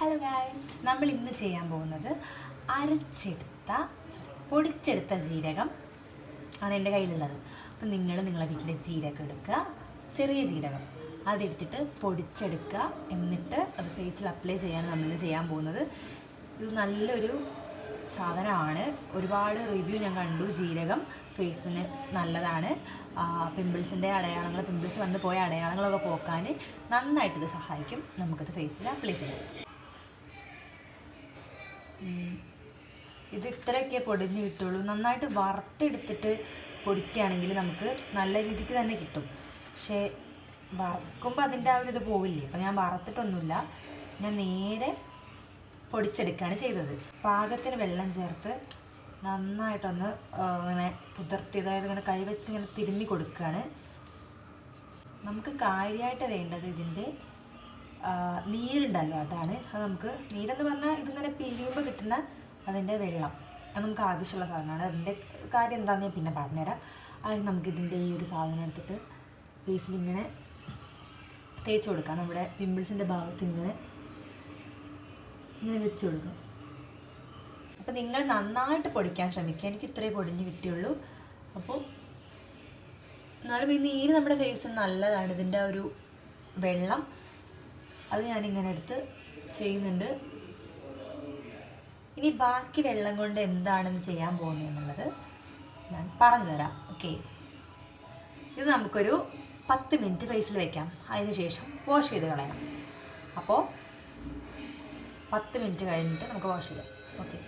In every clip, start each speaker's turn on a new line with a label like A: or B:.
A: Hello guys നമ്മൾ ഇന്ന് ചെയ്യാൻ പോകുന്നത് അരച്ചെടുത്ത സോറി പൊടിച്ചെടുത്ത ജീരകം ആണ് എന്റെ കയ്യിലുള്ളത്. അപ്പം നിങ്ങൾ നിങ്ങളെ വീട്ടിലെ ജീരകം എടുക്കുക. ചെറിയ ജീരകം. അതെടുത്തിട്ട് പൊടിച്ചെടുക്കുക. എന്നിട്ട് അത് ഫേസിൽ അപ്ലൈ ചെയ്യാൻ നമ്മൾ ചെയ്യാൻ പോകുന്നത്. ഇത് നല്ലൊരു സാധനമാണ്. ഒരുപാട് റിവ്യൂ ഞാൻ കണ്ടു. ജീരകം ഫേസിന് നല്ലതാണ്. പിമ്പിൾസിന്റെ അടയാളങ്ങൾ പിമ്പിൾസ് വന്ന് പോയ അടയാളങ്ങളൊക്കെ പോക്കാൻ നന്നായിട്ടിത് സഹായിക്കും. നമുക്കത് ഫേസിൽ അപ്ലൈ ചെയ്യാം. ഇത് ഇത്രയൊക്കെ പൊടിഞ്ഞ് കിട്ടുള്ളൂ. നന്നായിട്ട് വറുത്തെടുത്തിട്ട് പൊടിക്കുകയാണെങ്കിൽ നമുക്ക് നല്ല രീതിക്ക് തന്നെ കിട്ടും. പക്ഷേ വറക്കുമ്പോൾ അതിന്റെ ആ ഒരു ഇത് പോവില്ലേ? അപ്പം ഞാൻ വറുത്തിട്ടൊന്നുമില്ല. ഞാൻ നേരെ പൊടിച്ചെടുക്കുകയാണ് ചെയ്തത്. പാകത്തിന് വെള്ളം ചേർത്ത് നന്നായിട്ടൊന്ന് ഇങ്ങനെ പുതിർത്തി അതായത് ഇങ്ങനെ കൈവച്ച് ഇങ്ങനെ തിരുമ്മി കൊടുക്കുകയാണ്. നമുക്ക് കാര്യമായിട്ട് വേണ്ടത് ഇതിന്റെ നീരുണ്ടല്ലോ അതാണ്. അത് നമുക്ക് നീരെന്ന് പറഞ്ഞാൽ ഇതിങ്ങനെ പിഴിയുമ്പോൾ കിട്ടുന്ന അതിന്റെ വെള്ളം. അത് നമുക്ക് ആവശ്യമുള്ള സാധനമാണ്. അതിന്റെ കാര്യം എന്താണെന്ന് ഞാൻ പിന്നെ പറഞ്ഞുതരാം. അത് നമുക്ക് ഇതിന്റെ ഈ ഒരു സാധനം എടുത്തിട്ട് ഫേസിൽ ഇങ്ങനെ തേച്ച് കൊടുക്കാം. നമ്മുടെ പിമ്പിൾസിന്റെ ഭാഗത്ത് ഇങ്ങനെ ഇങ്ങനെ വെച്ച് കൊടുക്കും. അപ്പോൾ നിങ്ങൾ നന്നായിട്ട് പൊടിക്കാൻ ശ്രമിക്കുക. എനിക്ക് ഇത്രേ പൊടിഞ്ഞ് കിട്ടിയുള്ളൂ. അപ്പോൾ എന്നാലും ഈ നീര് നമ്മുടെ ഫേസിന് നല്ലതാണ്. ഇതിന്റെ ഒരു വെള്ളം അത് ഞാനിങ്ങനെ എടുത്ത് ചെയ്യുന്നുണ്ട്. ഇനി ബാക്കി വെള്ളം കൊണ്ട് എന്താണെന്ന് ചെയ്യാൻ പോകുന്നത് എന്നുള്ളത് ഞാൻ പറഞ്ഞു തരാം. ഓക്കെ ഇത് നമുക്കൊരു പത്ത് മിനിറ്റ് ഫേസിൽ വെക്കാം. അതിന് ശേഷം വാഷ് ചെയ്ത് കളയാം. അപ്പോൾ പത്ത് മിനിറ്റ് കഴിഞ്ഞിട്ട് നമുക്ക് വാഷ് ചെയ്യാം. ഓക്കെ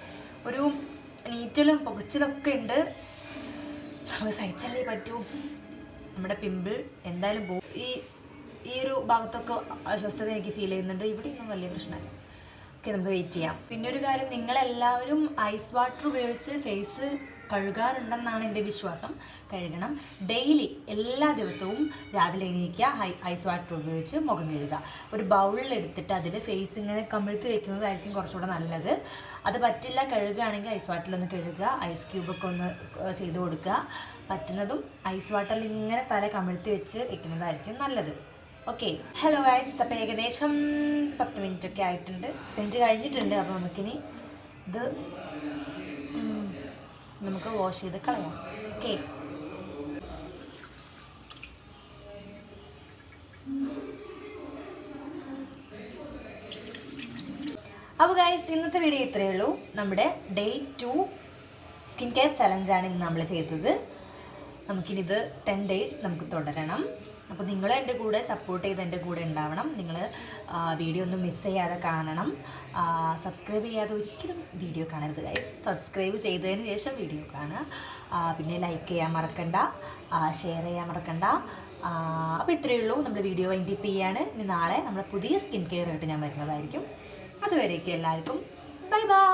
A: ഒരു നീറ്റലും പുകച്ചിലൊക്കെ ഉണ്ട്. നമുക്ക് സഹിച്ചല്ലേ പറ്റൂ? നമ്മുടെ പിമ്പിൾ എന്തായാലും ഈ ഈ ഒരു ഭാഗത്തൊക്കെ അസ്വസ്ഥത എനിക്ക് ഫീൽ ചെയ്യുന്നുണ്ട്. ഇവിടെയൊന്നും വലിയ പ്രശ്നമല്ല. ഓക്കെ നമുക്ക് വെയിറ്റ് ചെയ്യാം. പിന്നെ ഒരു കാര്യം നിങ്ങളെല്ലാവരും ഐസ് വാട്ടർ ഉപയോഗിച്ച് ഫേസ് കഴുകാറുണ്ടെന്നാണ് എന്റെ വിശ്വാസം. കഴുകണം. ഡെയിലി എല്ലാ ദിവസവും രാവിലെ എണീക്കുക ഹൈ ഐസ് വാട്ടർ ഉപയോഗിച്ച് മുഖം കഴുകുക. ഒരു ബൗളിൽ എടുത്തിട്ട് അതിൽ ഫേസ് ഇങ്ങനെ കമിഴ്ത്തി വെക്കുന്നതായിരിക്കും കുറച്ചുകൂടെ നല്ലത്. അത് പറ്റില്ല കഴുകുകയാണെങ്കിൽ ഐസ് വാട്ടറിലൊന്ന് കഴുകുക ഐസ് ക്യൂബൊക്കെ ഒന്ന് ചെയ്ത് കൊടുക്കുക. പറ്റുന്നതും ഐസ് വാട്ടറിൽ ഇങ്ങനെ തല കമിഴ്ത്തി വെച്ച് വെക്കുന്നതായിരിക്കും നല്ലത്. ഓക്കെ. ഹലോ ഗൈസ് അപ്പോൾ ഏകദേശം പത്ത് മിനിറ്റ് ഒക്കെ ആയിട്ടുണ്ട്. പത്ത് മിനിറ്റ് കഴിഞ്ഞിട്ടുണ്ട് അപ്പോൾ നമുക്കിനി ഇത് നമുക്ക് വാഷ് ചെയ്ത് കളയാം. ഓക്കെ. അപ്പോൾ ഗൈസ് ഇന്നത്തെ വീഡിയോ ഇത്രയേ ഉള്ളൂ. നമ്മുടെ ഡേ ടു സ്കിൻ കെയർ ചലഞ്ചാണ് ഇന്ന് നമ്മൾ ചെയ്തത്. നമുക്കിനിത് ടെൻ ഡേയ്സ് നമുക്ക് തുടരണം. അപ്പോൾ നിങ്ങൾ എന്റെ കൂടെ സപ്പോർട്ട് ചെയ്ത് എന്റെ കൂടെ ഉണ്ടാവണം. നിങ്ങൾ വീഡിയോ ഒന്നും മിസ് ചെയ്യാതെ കാണണം. സബ്സ്ക്രൈബ് ചെയ്യാതെ ഒരിക്കലും വീഡിയോ കാണരുത് ഗൈസ് സബ്സ്ക്രൈബ് ചെയ്തതിന് ശേഷം വീഡിയോ കാണുക. പിന്നെ ലൈക്ക് ചെയ്യാൻ മറക്കണ്ട. ഷെയർ ചെയ്യാൻ മറക്കണ്ട. അപ്പോൾ ഇത്രയേ ഉള്ളൂ. നമ്മൾ വീഡിയോ വൈൻഡിപ്പ് ചെയ്യാണ്. ഇനി നാളെ നമ്മുടെ പുതിയ സ്കിൻ കെയർ ആയിട്ട് ഞാൻ വരുന്നതായിരിക്കും. അതുവരേക്കും എല്ലാവർക്കും. Bye bye